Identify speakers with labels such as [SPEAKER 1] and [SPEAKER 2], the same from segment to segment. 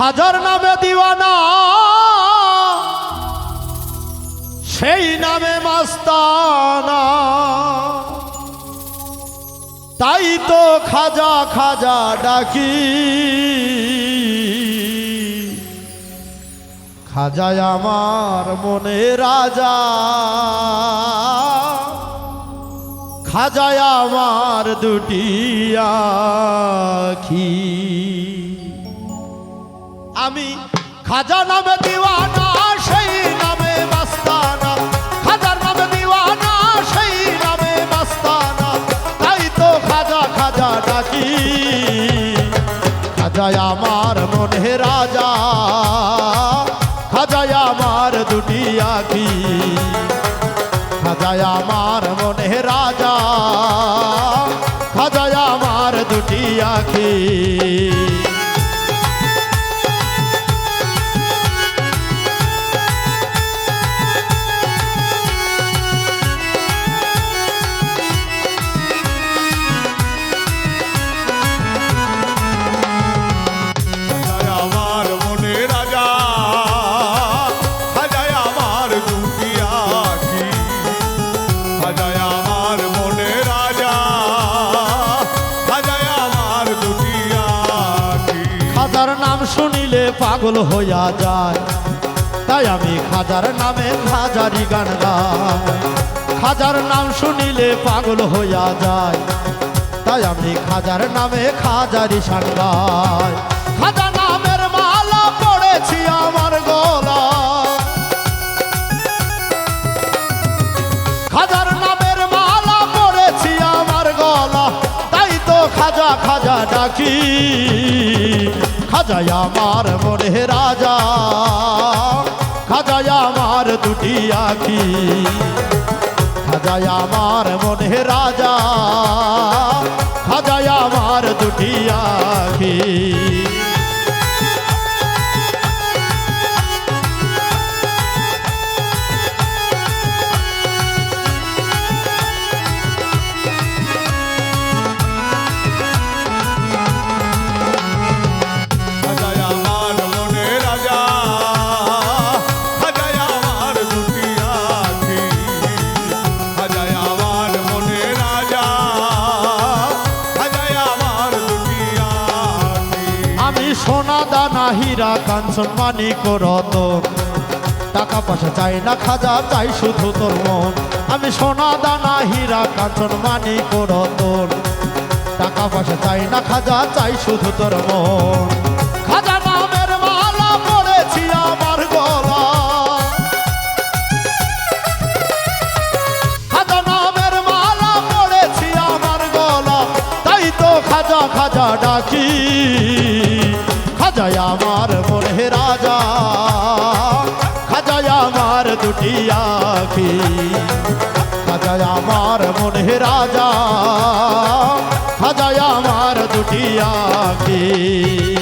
[SPEAKER 1] খাজার নামে দিওয়ানা। সেই নামে মাস্তানা। তাই তো খাজা খাজা ডাকি। খাজায় আমার মনে রাজা। খাজায় আমার দুটি আখি। আমি খাজা নামে দিওয়ানা, সেই নামে মাস্তানা খাজার নামে দিওয়ানা, সেই নামে মাস্তানা তাই তো খাজা খাজা ডাকি। খাজায় আমার মনে রাজা, খাজায় আমার দুটি আখি। খাজায় আমার মনে রাজা খাজার নাম শুনিলে পাগল হইয়া যায়। তাই আমি খাজার নামে খাজারি গান গাই। খাজার নাম শুনিলে পাগল হইয়া যায়। তাই আমি খাজার নামে খাজারি শান গাই। নামের মালা পড়েছি আমার গলা খাজার নামের মালা পড়েছি আমার গলা তাই তো খাজা খাজা ডাকি। খাজায় আমার মনে রাজা খাজাই আমার দুটি আখি খাজাই আমার মনে রাজা খাজাই আমার দুটি আখি। দানা হীরা কাঞ্চন মানিক রতন টাকা পয়সা চাই না, খাজা চাই শুধু তোর মন। আমি সোনা দানা হীরা কাঞ্চন মানিক রতন টাকা পয়সা চাই না, খাজা চাই শুধু তোর মন। খাজা নামের খাজা ডাকি। খাজায় আমার মনে রাজা। খাজায় আমার দুটি আখি। খাজায় আমার মনে রাজা। খাজায় আমার দুটি আখি।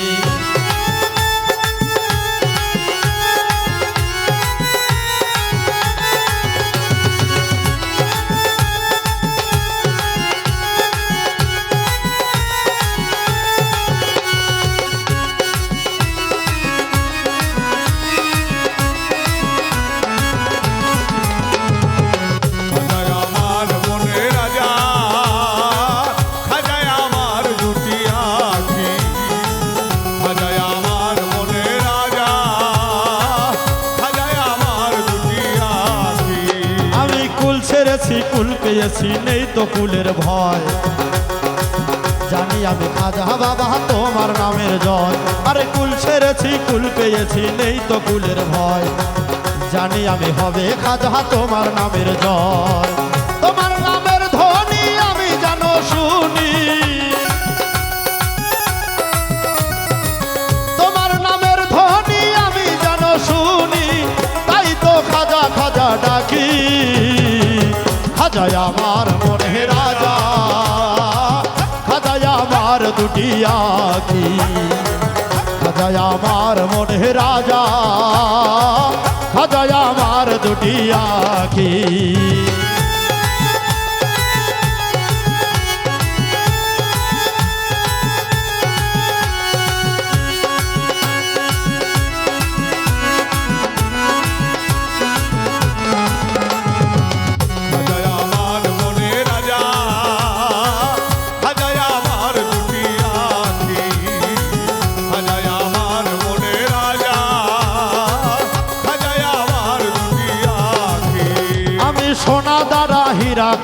[SPEAKER 1] পেয়েছি নেই তো কুলের ভয়। জানি আমি খাজা বাবা, তোমার নামের জয়। আরে কুল ছেড়েছি, কুল পেয়েছি, নেই তো কুলের ভয়। জানি আমি হবে খাজা, তোমার নামের জয়। খাজায় আমার মনে রাজা, খাজায় আমার দুটি আখি, খাজায় আমার মনে রাজা, খাজায় আমার দুটি আখি।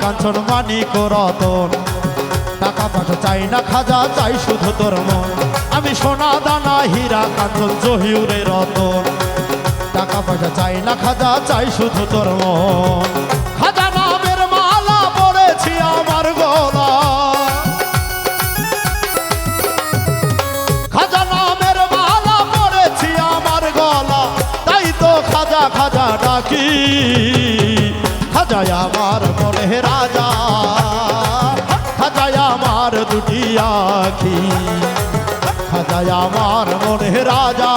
[SPEAKER 1] কাঞ্চন মানিক রতন। টাকা পয়সা চাই না, খাজা চাই শুধু তোর মন। আমি সোনা দানা, হীরা, কাঞ্চন, জহিউরে রতন। টাকা পয়সা চাই না, খাজা চাই শুধু তোর মন। খাজা নামের মালা পড়েছি আমার গলা খাজা নামের মালা পড়েছি আমার গলা তাই তো খাজা খাজা ডাকি। খাজায় আমার মনে রাজা খাজায় আমার দুটি আখি। খাজায় আমার মনে রাজা।